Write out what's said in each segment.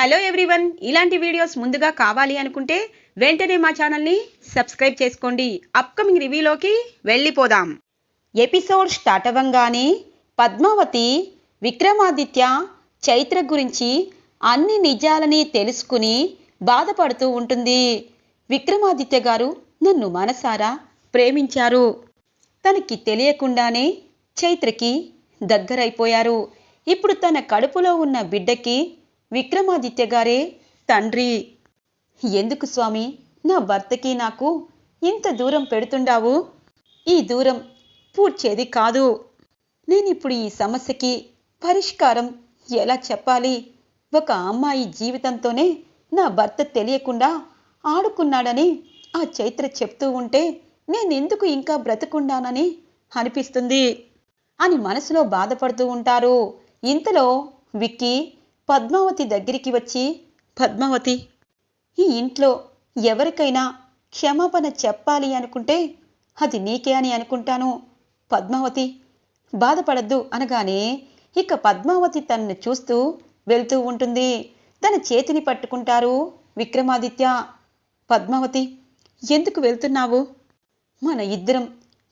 Hello everyone. ఇలాంటి videos ముందుగా కావాలి అనుకుంటే వెంటనే మా ఛానల్ని సబ్స్క్రైబ్ చేసుకోండి. అప్కమింగ్ రివ్యూలోకి వెళ్ళిపోదాం. ఎపిసోడ్ స్టార్ట్ అవ్వంగానే పద్మావతి విక్రమాదిత్య చైత్ర గురించి అన్ని నిజాలని తెలుసుకుని బాధపడుతూ ఉంటుంది. విక్రమాదిత్య గారు నన్ను మనసారా ప్రేమించారు. తనకి తెలియకుండానే చైత్రకి దగ్గరైపోయారు. ఇప్పుడు తన కడుపులో ఉన్న బిడ్డకి విక్రమాదిత్య గారే తండ్రి ఎందుకు స్వామి? నా భర్తకి నాకు ఇంత దూరం పెడుతుండావు? ఈ దూరం పూడ్చేది కాదు. నేనిప్పుడు ఈ సమస్యకి పరిష్కారం ఎలా చెప్పాలి? ఒక అమ్మాయి జీవితంతోనే నా భర్త తెలియకుండా ఆడుకున్నాడని ఆ చైత్ర చెప్తూ ఉంటే నేనెందుకు ఇంకా బ్రతుకుండానని అనిపిస్తుంది. అని మనసులో బాధపడుతూ ఉంటారు. ఇంతలో విక్కీ పద్మావతి దగ్గరికి వచ్చి పద్మావతి ఈ ఇంట్లో ఎవరికైనా క్షమాపణ చెప్పాలి అనుకుంటే అది నీకే అని అనుకుంటాను. పద్మావతి బాధపడద్దు అనగానే ఇక పద్మావతి తనను చూస్తూ వెళ్తూ ఉంటుంది. తన చేతిని పట్టుకుంటారు విక్రమాదిత్య. పద్మావతి ఎందుకు వెళ్తున్నావు? మన ఇద్దరం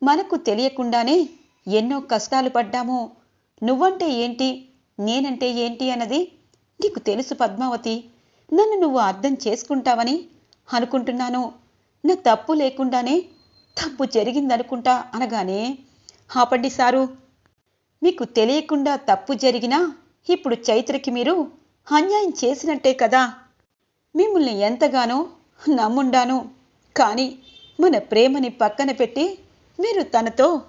మనకు తెలియకుండానే ఎన్నో కష్టాలు పడ్డాము. నువ్వంటే ఏంటి నేనంటే ఏంటి అన్నది నీకు తెలుసు పద్మావతి నన్ను నువ్వు అర్థం చేసుకుంటావని అనుకుంటున్నాను. నా తప్పు లేకుండానే తప్పు జరిగిందనుకుంటా అనగానే ఆపండి సారు. మీకు తెలియకుండా తప్పు జరిగినా ఇప్పుడు చైత్రకి మీరు అన్యాయం చేసినట్టే కదా. మిమ్మల్ని ఎంతగానో నమ్ముండాను. కానీ మన ప్రేమని పక్కన పెట్టి మీరు తనతో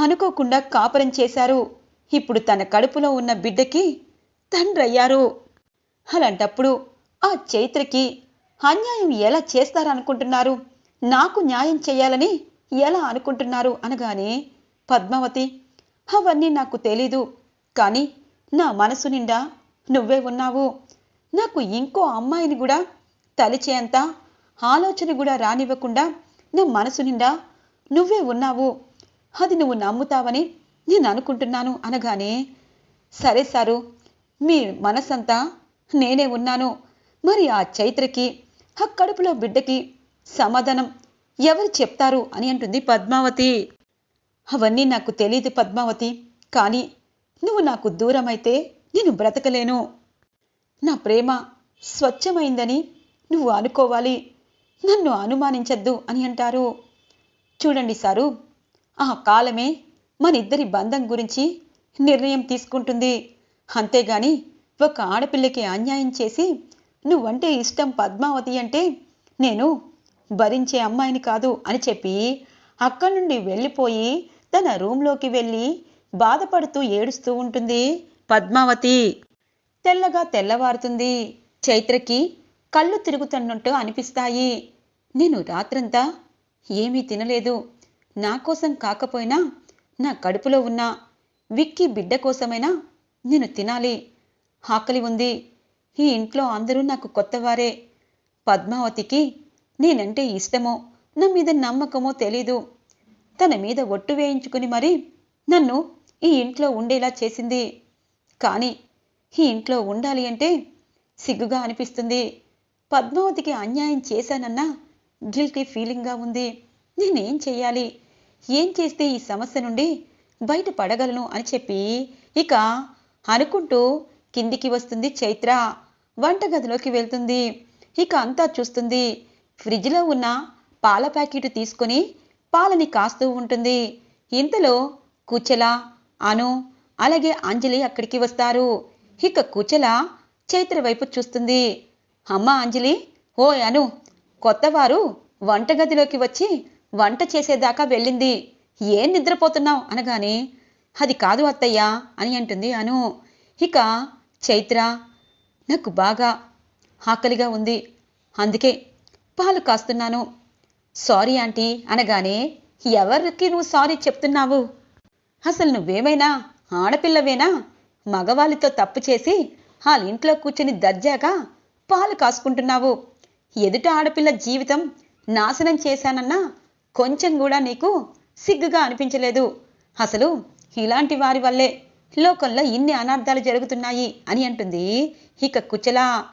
అనుకోకుండా కాపురం చేశారు. ఇప్పుడు తన కడుపులో ఉన్న బిడ్డకి తండ్రయ్యారు. అలాంటప్పుడు ఆ చైత్రకి అన్యాయం ఎలా చేస్తారనుకుంటున్నారు? నాకు న్యాయం చేయాలని ఎలా అనుకుంటున్నారు? అనగానే పద్మావతి అవన్నీ నాకు తెలీదు కానీ నా మనసు నిండా నువ్వే ఉన్నావు. నాకు ఇంకో అమ్మాయిని కూడా తలిచేంత ఆలోచన కూడా రానివ్వకుండా నా మనసు నిండా నువ్వే ఉన్నావు. అది నువ్వు నమ్ముతావని నేను అనుకుంటున్నాను. అనగానే సరే సారు మీ మనసంతా నేనే ఉన్నాను. మరి ఆ చైత్రకి ఆ కడుపులో బిడ్డకి సమాధానం ఎవరు చెప్తారు అని అంటుంది పద్మావతి. అవన్నీ నాకు తెలియదు పద్మావతి కానీ నువ్వు నాకు దూరమైతే నేను బ్రతకలేను. నా ప్రేమ స్వచ్ఛమైందని నువ్వు అనుకోవాలి. నన్ను అనుమానించద్దు అని అంటారు. చూడండి సారు ఆ కాలమే మన ఇద్దరి బంధం గురించి నిర్ణయం తీసుకుంటుంది. అంతేగాని ఒక ఆడపిల్లకి అన్యాయం చేసి నువ్వంటే ఇష్టం పద్మావతి అంటే నేను భరించే అమ్మాయిని కాదు అని చెప్పి అక్కడి నుండి వెళ్ళిపోయి తన రూంలోకి వెళ్ళి బాధపడుతూ ఏడుస్తూ ఉంటుంది పద్మావతి. తెల్లగా తెల్లవారుతుంది. చైత్రకి కళ్ళు తిరుగుతున్నట్టు అనిపిస్తాయి. నేను రాత్రంతా ఏమీ తినలేదు. నా కోసం కాకపోయినా నా కడుపులో ఉన్న విక్కీ బిడ్డ కోసమైనా నేను తినాలి. ఆకలి ఉంది. ఈ ఇంట్లో అందరూ నాకు కొత్తవారే. పద్మావతికి నేనంటే ఇష్టమో నా మీద నమ్మకమో తెలీదు. తన మీద ఒట్టు వేయించుకుని మరి నన్ను ఈ ఇంట్లో ఉండేలా చేసింది. కానీ ఈ ఇంట్లో ఉండాలి అంటే సిగ్గుగా అనిపిస్తుంది. పద్మావతికి అన్యాయం చేశానన్న గిల్టీ ఫీలింగ్గా ఉంది. నేనేం చేయాలి? ఏం చేస్తే ఈ సమస్య నుండి బయట పడగలను అని చెప్పి ఇక అనుకుంటూ కిందికి వస్తుంది చైత్ర. వంటగదిలోకి వెళ్తుంది. ఇక అంతా చూస్తుంది. ఫ్రిడ్జ్లో ఉన్న పాల ప్యాకెట్ తీసుకొని పాలని కాస్తూ ఉంటుంది. ఇంతలో కుచెల అను అలాగే అంజలి అక్కడికి వస్తారు. ఇక కుచెల చైత్ర వైపు చూస్తుంది. అమ్మ అంజలి ఓ అను కొత్తవారు వంటగదిలోకి వచ్చి వంట చేసేదాకా వెళ్ళింది. ఏం నిద్రపోతున్నావు అనగానే అది కాదు అత్తయ్య అని అంటుంది అను. ఇక చైత్ర నాకు బాగా ఆకలిగా ఉంది. అందుకే పాలు కాస్తున్నాను. సారీ ఆంటీ అనగానే ఎవరికి నువ్వు సారీ చెప్తున్నావు? అసలు నువ్వేమైనా ఆడపిల్లవేనా? మగవాళ్ళతో తప్పు చేసి వాళ్ళ ఇంట్లో కూర్చొని దర్జాగా పాలు కాసుకుంటున్నావు. ఎదుట ఆడపిల్ల జీవితం నాశనం చేశానన్నా కొంచెం కూడా నీకు సిగ్గుగా అనిపించలేదు. అసలు ఇలాంటి వారి వల్లే లోకంలో ఇన్ని అనార్థాలు జరుగుతున్నాయి అని అంటుంది. ఇక కుచల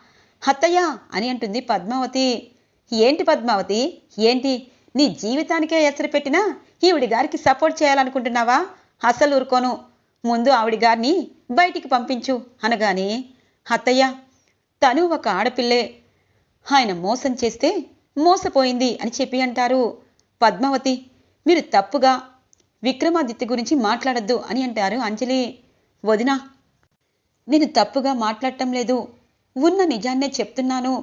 అత్తయ్య అని అంటుంది పద్మావతి. ఏంటి పద్మావతి? ఏంటి? నీ జీవితానికే ఎసరు పెట్టినా ఈవిడి గారికి సపోర్ట్ చేయాలనుకుంటున్నావా? అసలు ఊరుకోను. ముందు ఆవిడ గారిని బయటికి పంపించు అనగానే అత్తయ్య తను ఒక ఆడపిల్లే. ఆయన మోసం చేస్తే మోసపోయింది అని చెప్పి అంటారు. పద్మావతి మీరు తప్పుగా విక్రమాదిత్య గురించి మాట్లాడద్దు అని అంటారు అంజలి. వదినా నేను తప్పుగా మాట్లాడటం లేదు. ఉన్న నిజాన్నే చెప్తున్నాను.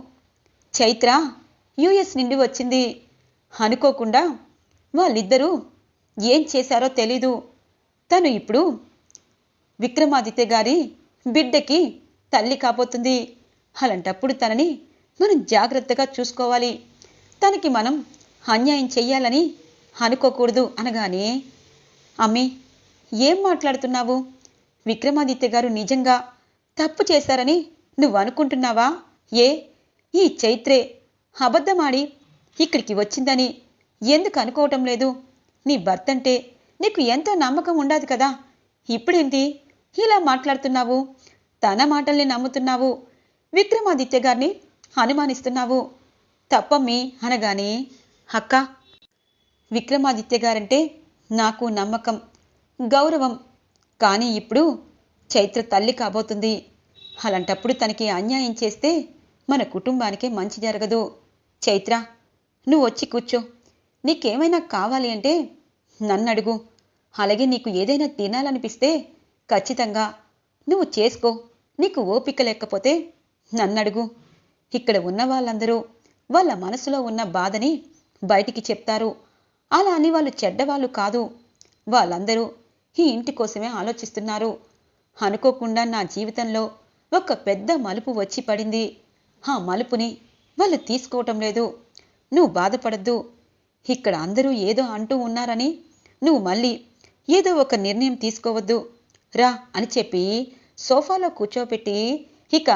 చైత్ర యుఎస్ నుండి వచ్చింది. అనుకోకుండా వాళ్ళిద్దరూ ఏం చేశారో తెలీదు. తను ఇప్పుడు విక్రమాదిత్య గారి బిడ్డకి తల్లి కాబోతుంది. అలాంటప్పుడు తనని మనం జాగ్రత్తగా చూసుకోవాలి. తనకి మనం అన్యాయం చెయ్యాలని అనుకోకూడదు అనగానే అమ్మి ఏం మాట్లాడుతున్నావు? విక్రమాదిత్య గారు నిజంగా తప్పు చేశారని నువ్వు అనుకుంటున్నావా ఏ? ఈ చైత్రే అబద్ధమాడి ఇక్కడికి వచ్చిందని ఎందుకు అనుకోవటం లేదు? నీ భర్త అంటే నీకు ఎంతో నమ్మకం ఉండదు కదా. ఇప్పుడేంటి ఇలా మాట్లాడుతున్నావు? తన మాటల్ని నమ్ముతున్నావు? విక్రమాదిత్య గారిని అనుమానిస్తున్నావు? తప్పమ్మి అనగానే అక్క విక్రమాదిత్య గారంటే నాకు నమ్మకం గౌరవం కానీ ఇప్పుడు చైత్ర తల్లి కాబోతుంది. అలాంటప్పుడు తనకి అన్యాయం చేస్తే మన కుటుంబానికే మంచి జరగదు. చైత్ర నువ్వు వచ్చి కూర్చో. నీకేమైనా కావాలి అంటే నన్ను అడుగు అలాగే నీకు ఏదైనా తినాలనిపిస్తే ఖచ్చితంగా నువ్వు చేసుకో. నీకు ఓపిక లేకపోతే నన్ను అడుగు ఇక్కడ ఉన్న వాళ్ళందరూ వాళ్ళ మనసులో ఉన్న బాధని బయటికి చెప్తారు. అలా అని వాళ్ళు చెడ్డవాళ్ళు కాదు. వాళ్ళందరూ ఈ ఇంటి కోసమే ఆలోచిస్తున్నారు. అనుకోకుండా నా జీవితంలో ఒక పెద్ద మలుపు వచ్చి పడింది. ఆ మలుపుని వాళ్ళు తీసుకోవటం లేదు. నువ్వు బాధపడద్దు. ఇక్కడ అందరూ ఏదో అంటూ ఉన్నారని నువ్వు మళ్ళీ ఏదో ఒక నిర్ణయం తీసుకోవద్దు. రా అని చెప్పి సోఫాలో కూర్చోపెట్టి ఇక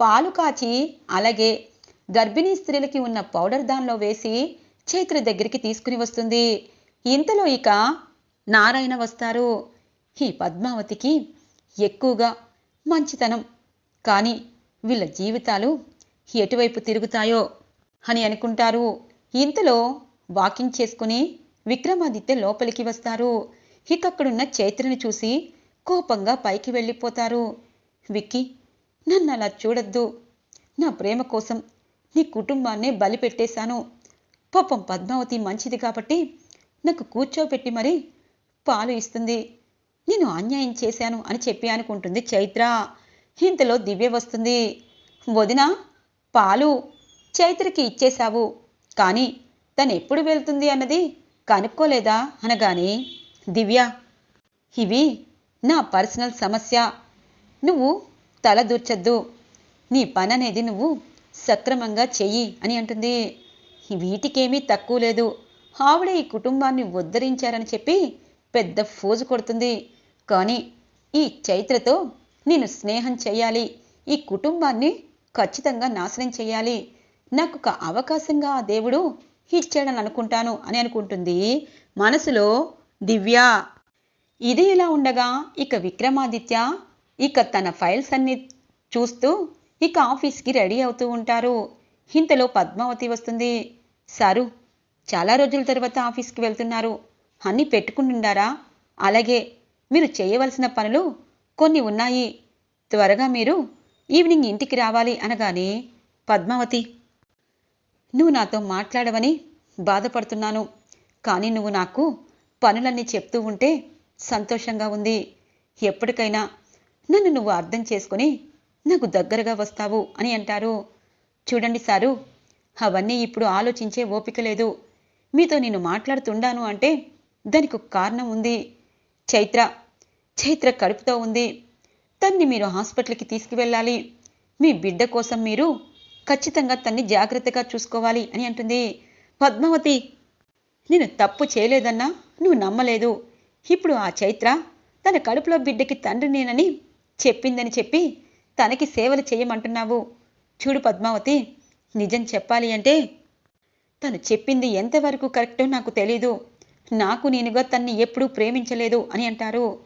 పాలు కాచి అలాగే గర్భిణీ స్త్రీలకి ఉన్న పౌడర్ దానిలో వేసి చైత్ర దగ్గరికి తీసుకుని వస్తుంది. ఇంతలో ఇక నారాయణ వస్తారు? ఈ పద్మావతికి ఎక్కువగా మంచితనం. కానీ వీళ్ళ జీవితాలు ఎటువైపు తిరుగుతాయో అని అనుకుంటారు. ఇంతలో వాకింగ్ చేసుకుని విక్రమాదిత్య లోపలికి వస్తారు. ఇక అక్కడున్న చైత్రని చూసి కోపంగా పైకి వెళ్ళిపోతారు. విక్కీ నన్ను అలా చూడొద్దు. నా ప్రేమ కోసం నీ కుటుంబాన్నే బలి పెట్టేశాను పాపం పద్మావతి మంచిది కాబట్టి నాకు కూర్చోబెట్టి మరి పాలు ఇస్తుంది నేను అన్యాయం చేశాను అని చెప్పి అనుకుంటుంది చైత్ర. ఇంతలో దివ్య వస్తుంది. వదిన పాలు చైత్రకి ఇచ్చేశావు. కానీ తను ఎప్పుడు వెళ్తుంది అన్నది కనుక్కోలేదా అనగానే దివ్య ఇవి నా పర్సనల్ సమస్య. నువ్వు తల దూర్చద్దు. నీ పని అనేది నువ్వు సక్రమంగా చెయ్యి అని అంటుంది. వీటికేమీ తక్కువ లేదు. ఆవిడ ఈ కుటుంబాన్ని ఉద్ధరించారని చెప్పి పెద్ద ఫోజు కొడుతుంది. కానీ ఈ చైత్రతో నేను స్నేహం చేయాలి. ఈ కుటుంబాన్ని ఖచ్చితంగా నాశనం చేయాలి. నాకు ఒక అవకాశంగా ఆ దేవుడు ఇచ్చాడని అనుకుంటాను అని అనుకుంటుంది. మనసులో దివ్య. ఇది ఇలా ఉండగా ఇక విక్రమాదిత్య ఇక తన ఫైల్స్ అన్ని చూస్తూ ఇక ఆఫీస్కి రెడీ అవుతూ ఉంటారు. ఇంతలో పద్మావతి వస్తుంది. సారు చాలా రోజుల తర్వాత ఆఫీస్కి వెళ్తున్నారు. అన్నీ పెట్టుకుంటుండారా? అలాగే మీరు చేయవలసిన పనులు కొన్ని ఉన్నాయి. త్వరగా మీరు ఈవినింగ్ ఇంటికి రావాలి అనగానే పద్మావతి నువ్వు నాతో మాట్లాడవని బాధపడుతున్నాను. కానీ నువ్వు నాకు పనులన్నీ చెప్తూ ఉంటే సంతోషంగా ఉంది. ఎప్పటికైనా నన్ను నువ్వు అర్థం చేసుకొని నాకు దగ్గరగా వస్తావు అని అంటారు. చూడండి సారు అవన్నీ ఇప్పుడు ఆలోచించే ఓపిక లేదు. మీతో నేను మాట్లాడుతుండాను అంటే దానికి ఒక కారణం ఉంది చైత్ర. చైత్ర కడుపుతో ఉంది. తన్ని మీరు హాస్పిటల్కి తీసుకువెళ్ళాలి. మీ బిడ్డ కోసం మీరు ఖచ్చితంగా తన్ని జాగ్రత్తగా చూసుకోవాలి అని అంటుంది. పద్మావతి నేను తప్పు చేయలేదన్నా నువ్వు నమ్మలేదు. ఇప్పుడు ఆ చైత్ర తన కడుపులో బిడ్డకి తండ్రి నేనని చెప్పిందని చెప్పి తనకి సేవలు చేయమంటున్నావు. చూడు పద్మావతి నిజం చెప్పాలి అంటే తను చెప్పింది ఎంతవరకు కరెక్టో నాకు తెలీదు. నాకు నేనుగా తన్ని ఎప్పుడూ ప్రేమించలేదు అని అంటారు.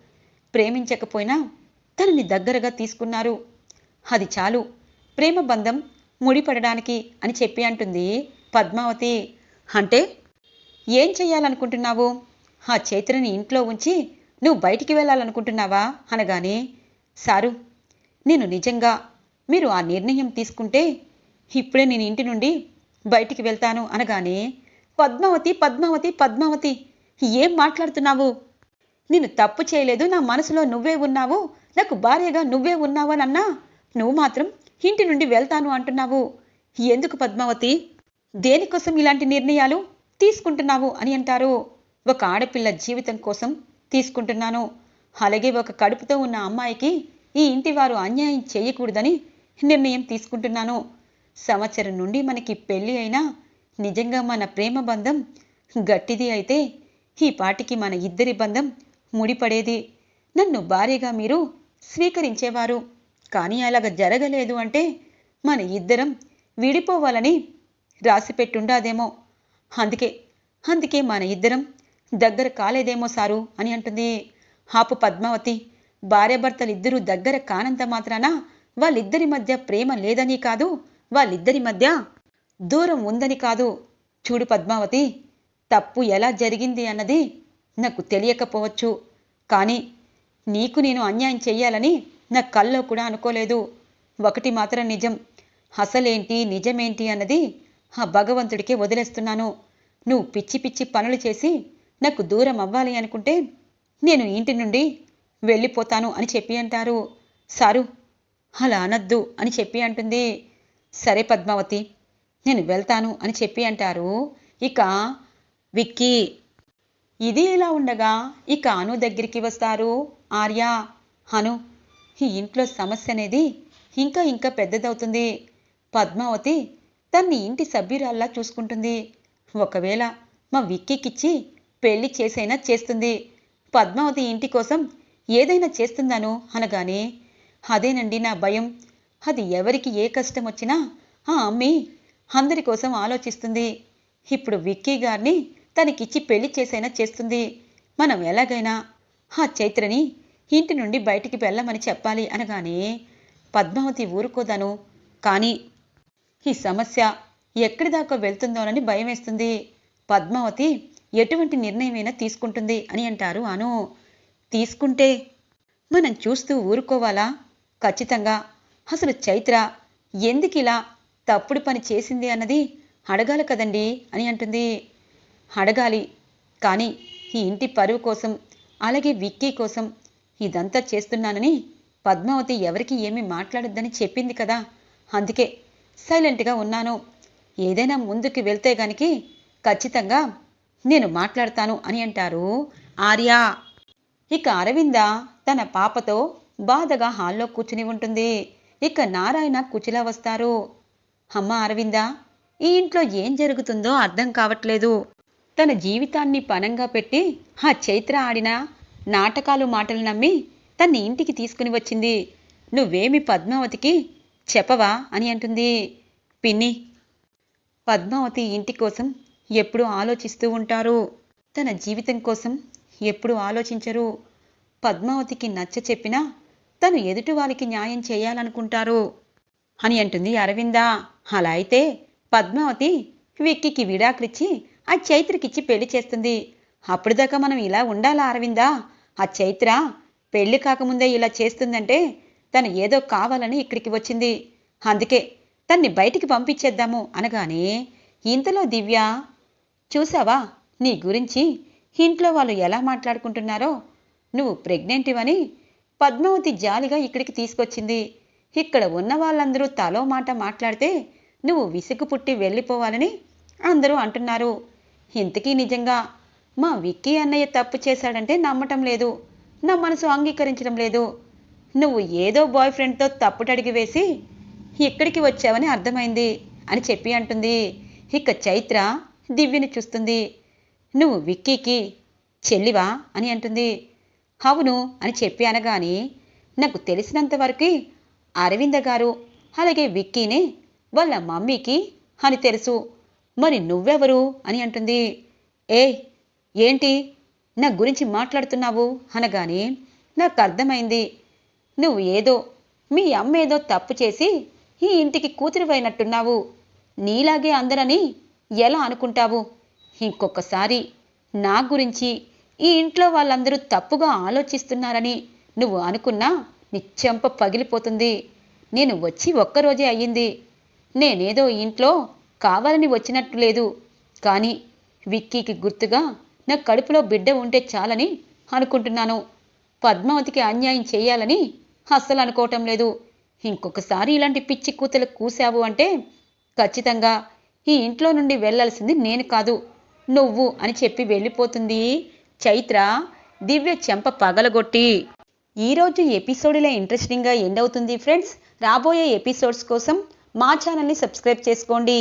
ప్రేమించకపోయినా తనని దగ్గరగా తీసుకున్నారు. అది చాలు. ప్రేమ బంధం ముడిపడడానికి అని చెప్పి అంటుంది పద్మావతి. అంటే ఏం చేయాలనుకుంటున్నావు ఆ చైత్రని ఇంట్లో ఉంచి నువ్వు బయటికి వెళ్ళాలనుకుంటున్నావా? అనగానే సారు నేను నిజంగా మీరు ఆ నిర్ణయం తీసుకుంటే ఇప్పుడే నేను ఇంటి నుండి బయటికి వెళ్తాను. అనగానే పద్మావతి పద్మావతి పద్మావతి ఏం మాట్లాడుతున్నావు? నేను తప్పు చేయలేదు నా మనసులో నువ్వే ఉన్నావు నాకు భార్యగా నువ్వే ఉన్నావనన్నా నువ్వు మాత్రం ఇంటి నుండి వెళ్తాను అంటున్నావు. ఎందుకు పద్మావతి? దేనికోసం ఇలాంటి నిర్ణయాలు తీసుకుంటున్నావు అని అంటారు. ఒక ఆడపిల్ల జీవితం కోసం తీసుకుంటున్నాను. అలాగే ఒక కడుపుతో ఉన్న అమ్మాయికి ఈ ఇంటి వారు అన్యాయం చేయకూడదని నిర్ణయం తీసుకుంటున్నాను. సంవత్సరం నుండి మనకి పెళ్ళి అయినా నిజంగా మన ప్రేమ బంధం గట్టిది అయితే ఈ పాటికి మన ఇద్దరి బంధం ముడిపడేది. నన్ను భార్యగా మీరు స్వీకరించేవారు. కానీ అలాగ జరగలేదు అంటే మన ఇద్దరం విడిపోవాలని రాసిపెట్టుండాదేమో. అందుకే అందుకే మన ఇద్దరం దగ్గర కాలేదేమో సారు అని అంటుంది. ఆపు పద్మావతి భార్యాభర్తలిద్దరూ దగ్గర కానంత మాత్రాన వాళ్ళిద్దరి మధ్య ప్రేమ లేదని కాదు వాళ్ళిద్దరి మధ్య దూరం ఉందని కాదు. చూడు పద్మావతి తప్పు ఎలా జరిగింది అన్నది నాకు తెలియకపోవచ్చు. కానీ నీకు నేను అన్యాయం చెయ్యాలని నా కల్లో కూడా అనుకోలేదు. ఒకటి మాత్రం నిజం. అసలేంటి నిజమేంటి అన్నది ఆ భగవంతుడికే వదిలేస్తున్నాను. నువ్వు పిచ్చి పిచ్చి పనులు చేసి నాకు దూరం అవ్వాలి అనుకుంటే నేను ఇంటి నుండి వెళ్ళిపోతాను అని చెప్పి అంటారు. సారు అలా అనద్దు అని చెప్పి అంటుంది. సరే పద్మావతి నేను వెళ్తాను అని చెప్పి అంటారు. ఇక విక్కీ ఇది ఇలా ఉండగా? ఇక అను దగ్గరికి వస్తారు. ఆర్య అను ఈ ఇంట్లో సమస్య అనేది ఇంకా ఇంకా పెద్దదవుతుంది. పద్మావతి తన్ని ఇంటి సభ్యురాల్లా చూసుకుంటుంది. ఒకవేళ మా విక్కీకిచ్చి పెళ్ళి చేసైనా చేస్తుంది. పద్మావతి ఇంటి కోసం ఏదైనా చేస్తుందాను అనగానే అదేనండి నా భయం. అది ఎవరికి ఏ కష్టం వచ్చినా ఆ అమ్మి అందరి కోసం ఆలోచిస్తుంది. ఇప్పుడు విక్కీ గారిని తనకిచ్చి పెళ్ళి చేసైనా చేస్తుంది. మనం ఎలాగైనా ఆ చైత్రని ఇంటి నుండి బయటికి వెళ్ళమని చెప్పాలి అనగానే పద్మావతి ఊరుకోదాను. కానీ ఈ సమస్య ఎక్కడి దాకా వెళ్తుందోనని భయం వేస్తుంది పద్మావతి ఎటువంటి నిర్ణయమైనా తీసుకుంటుంది అని అంటారు అను. తీసుకుంటే మనం చూస్తూ ఊరుకోవాలా? ఖచ్చితంగా. అసలు చైత్ర ఎందుకిలా తప్పుడు పని చేసింది అన్నది అడగాలి కదండి అని అంటుంది. అడగాలి. కానీ ఈ ఇంటి పరువు కోసం అలాగే విక్కీ కోసం ఇదంతా చేస్తున్నానని పద్మావతి ఎవరికి ఏమీ మాట్లాడొద్దని చెప్పింది కదా. అందుకే సైలెంట్గా ఉన్నాను. ఏదైనా ముందుకు వెళ్తే గానికి ఖచ్చితంగా నేను మాట్లాడతాను అని అంటారు ఆర్య. ఇక అరవింద తన పాపతో బాధగా హాల్లో కూర్చుని ఉంటుంది. ఇక నారాయణ కుచిలా వస్తారు. అమ్మ అరవింద ఈ ఇంట్లో ఏం జరుగుతుందో అర్థం కావట్లేదు. తన జీవితాన్ని పనంగా పెట్టి ఆ చైత్ర ఆడిన నాటకాలు మాటలు నమ్మి తన్ని ఇంటికి తీసుకుని వచ్చింది. నువ్వేమి పద్మావతికి చెప్పవా అని అంటుంది. పిన్ని పద్మావతి ఇంటి కోసం ఎప్పుడూ ఆలోచిస్తూ ఉంటారు. తన జీవితం కోసం ఎప్పుడూ ఆలోచించరు. పద్మావతికి నచ్చ చెప్పినా తను ఎదుటి వారికి న్యాయం చేయాలనుకుంటారు అని అంటుంది అరవింద. అలా అయితే పద్మావతి విక్కికి విడాకులిచ్చి ఆ చైత్రకిచ్చి పెళ్ళి చేస్తుంది. అప్పటిదాకా మనం ఇలా ఉండాలా అరవిందా? ఆ చైత్ర పెళ్ళి కాకముందే ఇలా చేస్తుందంటే తను ఏదో కావాలని ఇక్కడికి వచ్చింది. అందుకే తన్ని బయటికి పంపించేద్దాము అనగానే ఇంతలో దివ్య చూసావా నీ గురించి ఇంట్లో వాళ్ళు ఎలా మాట్లాడుకుంటున్నారో? నువ్వు ప్రెగ్నెంటివని పద్మావతి జాలిగా ఇక్కడికి తీసుకొచ్చింది. ఇక్కడ ఉన్న వాళ్ళందరూ తలో మాట మాట్లాడితే నువ్వు విసుగు పుట్టి వెళ్ళిపోవాలని అందరూ అంటున్నారు. ఇంతకీ నిజంగా మా విక్కీ అన్నయ్య తప్పు చేశాడంటే నమ్మటం లేదు. నా మనసు అంగీకరించడం లేదు. నువ్వు ఏదో బాయ్ ఫ్రెండ్తో తప్పుటడిగి వేసి ఇక్కడికి వచ్చావని అర్థమైంది అని చెప్పి అంటుంది. ఇక చైత్ర దివ్యని చూస్తుంది. నువ్వు విక్కీకి చెల్లివా అని అంటుంది. అవును అని చెప్పి అనగానే నాకు తెలిసినంత వరకు అరవింద గారు అలాగే విక్కీని వాళ్ళ మమ్మీకి అని తెలుసు. మరి నువ్వెవరు? అని అంటుంది. ఏ ఏంటి? నా గురించి మాట్లాడుతున్నావు? అనగానే నాకు అర్థమైంది. నువ్వు ఏదో మీ అమ్మ ఏదో తప్పు చేసి ఈ ఇంటికి కూతురువైనట్టున్నావు. నీలాగే అందరని ఎలా అనుకుంటావు? ఇంకొకసారి నా గురించి ఈ ఇంట్లో వాళ్ళందరూ తప్పుగా ఆలోచిస్తున్నారని నువ్వు అనుకున్నా నీ చెంప పగిలిపోతుంది. నేను వచ్చి ఒక్కరోజే అయ్యింది. నేనేదో ఇంట్లో కావాలని వచ్చినట్టు లేదు. కానీ విక్కీకి గుర్తుగా నా కడుపులో బిడ్డ ఉంటే చాలని అనుకుంటున్నాను. పద్మావతికి అన్యాయం చేయాలని అస్సలు అనుకోవటం లేదు. ఇంకొకసారి ఇలాంటి పిచ్చి కూతలు కూసావు అంటే ఖచ్చితంగా ఈ ఇంట్లో నుండి వెళ్ళాల్సింది నేను కాదు. నువ్వు అని చెప్పి వెళ్ళిపోతుంది చైత్ర దివ్య చెంప పగలగొట్టి. ఈరోజు ఎపిసోడ్లో ఇంట్రెస్టింగ్గా ఎండ్ అవుతుంది ఫ్రెండ్స్. రాబోయే ఎపిసోడ్స్ కోసం మా ఛానల్ని సబ్స్క్రైబ్ చేసుకోండి.